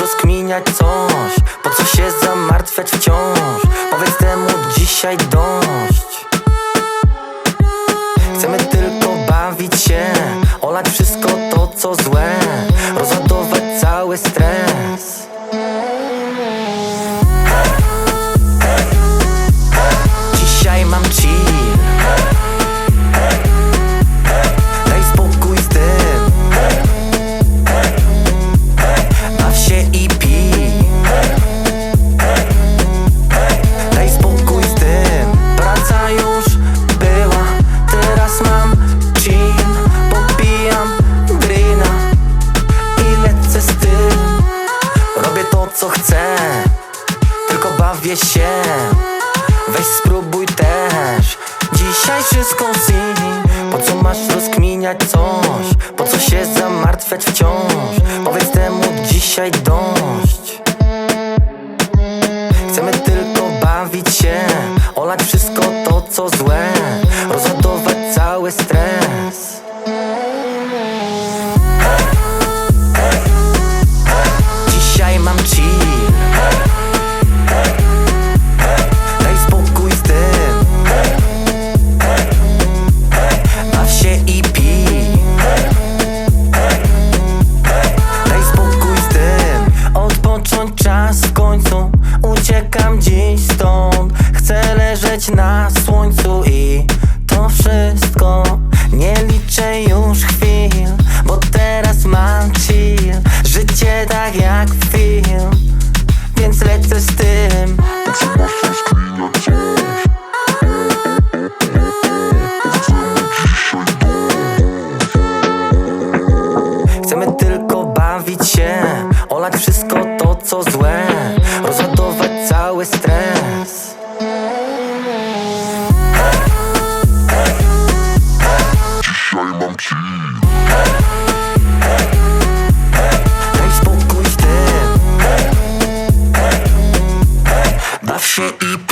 rozkminiać coś? Po co się zamartwiać wciąż? Powiedz temu dzisiaj dość. Chcemy tylko bawić się Olać wszystko to co złe. Rozładować cały stres Się. Weź spróbuj też. Dzisiaj wszystko easy Po co masz rozkminiać coś? Po co się zamartwiać wciąż? Powiedz temu dzisiaj dość. Chcemy tylko bawić się. Olać wszystko to co złe. Rozładować cały stres Uciekam dziś stąd. Chcę leżeć na słońcu i to wszystko. Nie liczę już chwil Bo teraz mam chill. Życie tak jak film Więc lecę z tym. Chcemy tylko bawić się. Olać wszystko to co złe Rozładować cały stres Dzisiaj